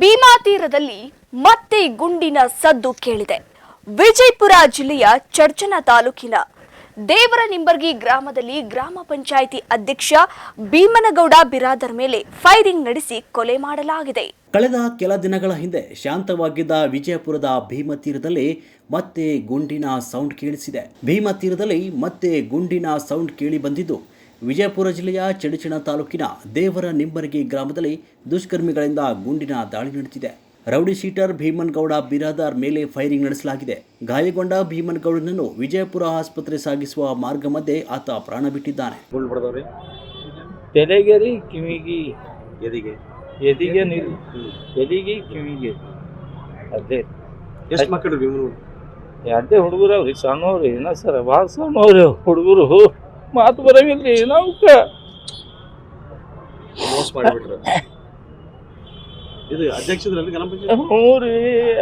ಭೀಮಾತೀರದಲ್ಲಿ ಮತ್ತೆ ಗುಂಡಿನ ಸದ್ದು ಕೇಳಿದೆ. ವಿಜಯಪುರ ಜಿಲ್ಲೆಯ ಚರ್ಚನ ತಾಲೂಕಿನ ದೇವರ ನಿಂಬರ್ಗಿ ಗ್ರಾಮದಲ್ಲಿ ಗ್ರಾಮ ಪಂಚಾಯಿತಿ ಅಧ್ಯಕ್ಷ ಭೀಮನಗೌಡ ಬಿರಾದರ್ ಮೇಲೆ ಫೈರಿಂಗ್ ನಡೆಸಿ ಕೊಲೆ ಮಾಡಲಾಗಿದೆ. ಕಳೆದ ಕೆಲ ದಿನಗಳ ಹಿಂದೆ ಶಾಂತವಾಗಿದ್ದ ವಿಜಯಪುರದ ಭೀಮತೀರದಲ್ಲಿ ಮತ್ತೆ ಗುಂಡಿನ ಸೌಂಡ್ ಕೇಳಿಸಿದೆ. ಭೀಮತೀರದಲ್ಲಿ ಮತ್ತೆ ಗುಂಡಿನ ಸೌಂಡ್ ಕೇಳಿ ಬಂದಿದ್ದು ವಿಜಯಪುರ ಜಿಲ್ಲೆಯ ಚಡಚಣ ತಾಲೂಕಿನ ದೇವರ ನಿಂಬರಗಿ ಗ್ರಾಮದಲ್ಲಿ ದುಷ್ಕರ್ಮಿಗಳಿಂದ ಗುಂಡಿನ ದಾಳಿ ನಡೆದಿದೆ. ರೌಡಿ ಶೀಟರ್ ಭೀಮನ್ಗೌಡ ಬಿರಾದಾರ್ ಮೇಲೆ ಫೈರಿಂಗ್ ನಡೆಸಲಾಗಿದೆ. ಗಾಯಗೊಂಡ ಭೀಮನ್ಗೌಡನನ್ನು ವಿಜಯಪುರ ಆಸ್ಪತ್ರೆ ಸಾಗಿಸುವ ಮಾರ್ಗ ಮಧ್ಯೆ ಆತ ಪ್ರಾಣ ಬಿಟ್ಟಿದ್ದಾನೆ. ತಲೆಗೆ ರೀ ಕಿವಿಗೆ. ಎದಿಗೆ. ಎದಿಗೆ ನೀರು. ಎದಿಗೆ? ಕಿವಿಗೆ. ಅದೇ. ಎಷ್ಟು ಮಕ್ಕಳು ಸಣ್ಣವ್ರಿ ಏನ ಸರ್ ಭಾಳ ಸಣ್ಣವ್ರಿ ಹುಡುಗರು. ಮಾತು ಬರಂಗಿಲ್ರಿ ಮೋಸ ಮಾಡಿಬಿಟ್ರು. ಇದು ಅಧ್ಯಕ್ಷದ್ರಲ್ಲಿ ಗ್ರಾಮ ಪಂಚಾಯತ್? ಹ್ಞೂ ರೀ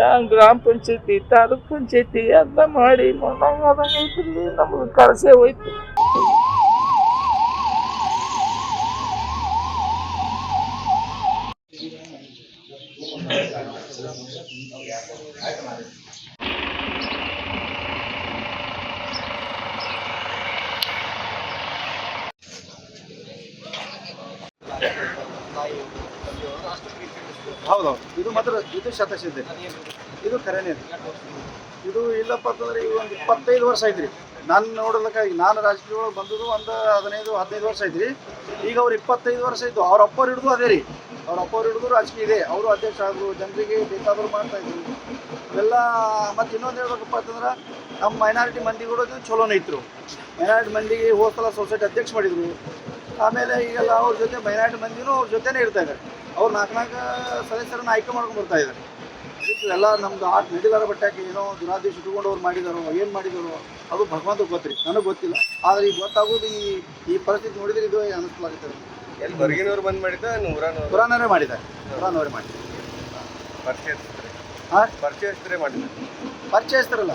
ಆ ಗ್ರಾಮ ಪಂಚಾಯತಿ ತಾಲೂಕ್ ಪಂಚಾಯತಿ ಅಂತ ಮಾಡಿ ನಮ್ಗೆ ಕಳಸೆ ಹೋಯ್ತು. ಹೌದೌದು ಇದು ಮಾತ್ರ ಇದು ಶತಸಿದ್ದೆ ಇದು ಖರೇನೇ. ಇದು ಇಲ್ಲಪ್ಪ ಅಂತಂದ್ರೆ ಈಗ ಒಂದು ಇಪ್ಪತ್ತೈದು ವರ್ಷ ಐತ್ರಿ ನಾನು ನೋಡೋದಕ್ಕಾಗಿ, ನಾನು ರಾಜಕೀಯ ಒಳಗೆ ಬಂದದ್ದು ಒಂದು ಹದಿನೈದು ಹದಿನೈದು ವರ್ಷ ಐತ್ರಿ ಈಗ ಅವ್ರು ಇಪ್ಪತ್ತೈದು ವರ್ಷ ಇದ್ದು, ಅವ್ರ ಅಪ್ಪವ್ರು ಹಿಡಿದು ಅದೇ ರೀ. ಅವ್ರ ಅಪ್ಪವ್ರು ಹಿಡಿದು ರಾಜಕೀಯ ಇದೆ. ಅವರು ಅಧ್ಯಕ್ಷ ಆದರು ಜನರಿಗೆ ಬೇಕಾದ್ರು ಮಾಡ್ತಾ ಇದ್ರು. ಇವೆಲ್ಲ, ಮತ್ತು ಇನ್ನೊಂದು ಹೇಳ್ಬೇಕಪ್ಪ ಅಂತಂದ್ರೆ ನಮ್ಮ ಮೈನಾರಿಟಿ ಮಂದಿಗಳು ಚಲೋನೇ ಇದ್ರು ಮೈನಾರಿಟಿ ಮಂದಿಗೆ ಹೋದ ಸೊಸೈಟಿ ಅಧ್ಯಕ್ಷ ಮಾಡಿದ್ರು. ಆಮೇಲೆ ಈಗೆಲ್ಲ ಅವ್ರ ಜೊತೆ ಮೈನಾರಿಟಿ ಮಂದಿನೂ ಅವ್ರ ಜೊತೆನೇ ಇರ್ತಾ ಇದ್ದಾರೆ. ಅವ್ರು ನಾಲ್ಕು ನಾಲ್ಕು ಸದಸ್ಯರನ್ನ ಆಯ್ಕೆ ಮಾಡ್ಕೊಂಡು ಬರ್ತಾ ಇದ್ದಾರೆ. ಎಲ್ಲ ನಮ್ದು ಆಟ ನಡೀಲಾರ ಬಟ್ಟಾಕಿ ಏನೋ ದುರಾದೇಶ ಇಟ್ಕೊಂಡು ಅವ್ರು ಮಾಡಿದಾರೋ ಏನು ಮಾಡಿದಾರೋ ಅದು ಭಗವಂತ ಗೊತ್ತಿರಿ. ನನಗೆ ಗೊತ್ತಿಲ್ಲ. ಆದರೆ ಈಗ ಗೊತ್ತಾಗೋದು ಈ ಈ ಪರಿಸ್ಥಿತಿ ನೋಡಿದ್ರೆ ಇದು ಅನಿಸ್ಲಾಗುತ್ತೆ ಎಲ್ಲಿ ಹೊರಗಿನವ್ರು ಬಂದ್ ಮಾಡಿದ್ದ ನೂರಾನವ್ರು ಪುರಾಣವೇ ಮಾಡಿದ್ದಾರೆ. ಪುರಾಣವರೇ ಮಾಡಿದ್ದಾರೆ. ಪರಿಚಯಿಸ್ತಾರೆ ಹಾಂ ಪರಿಚಯಿಸ್ತಾರೆ ಮಾಡಿದ್ದಾರೆ. ಪರಿಚಯಿಸ್ತಾರಲ್ಲ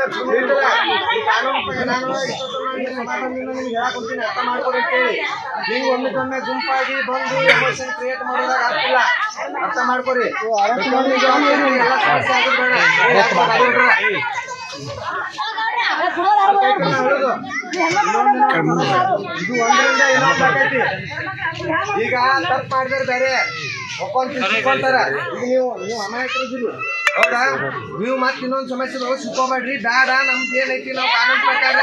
ಅರ್ಥ ಮಾಡ್ಕೊಡಿ ಅಂತೇಳಿ ನೀವು ಗುಂಪಾಗಿ ಬಂದು ಎಮೋಷನ್ ಕ್ರಿಯೇಟ್ ಮಾಡೋದಾಗ ಆಗ್ತಿಲ್ಲ ಅರ್ಥ ಮಾಡ್ಕೊರಿ. ಇದು ಒಂದರಿಂದ ಈಗ ತಪ್ಪು ಮಾಡಿದ್ರೆ ಬೇರೆ ಒಪ್ಕೊಂಡ್ ತಿಳ್ಕೊಂತಾರ ಈಗ ನೀವು ನೀವು ಅಮಾಯಕರಿದ್ದೀರಿ ಹೌದಾ ನೀವು ಮತ್ತೆ ಇನ್ನೊಂದು ಸಮಸ್ಯೆ ಬಗ್ಗೆ ಸುತ್ಕೊಬೇಡ್ರಿ ಬ್ಯಾಡ ನಮ್ದು ಏನೈತಿ ನಾವು ಕಾನೂನು ಪ್ರಕಾರ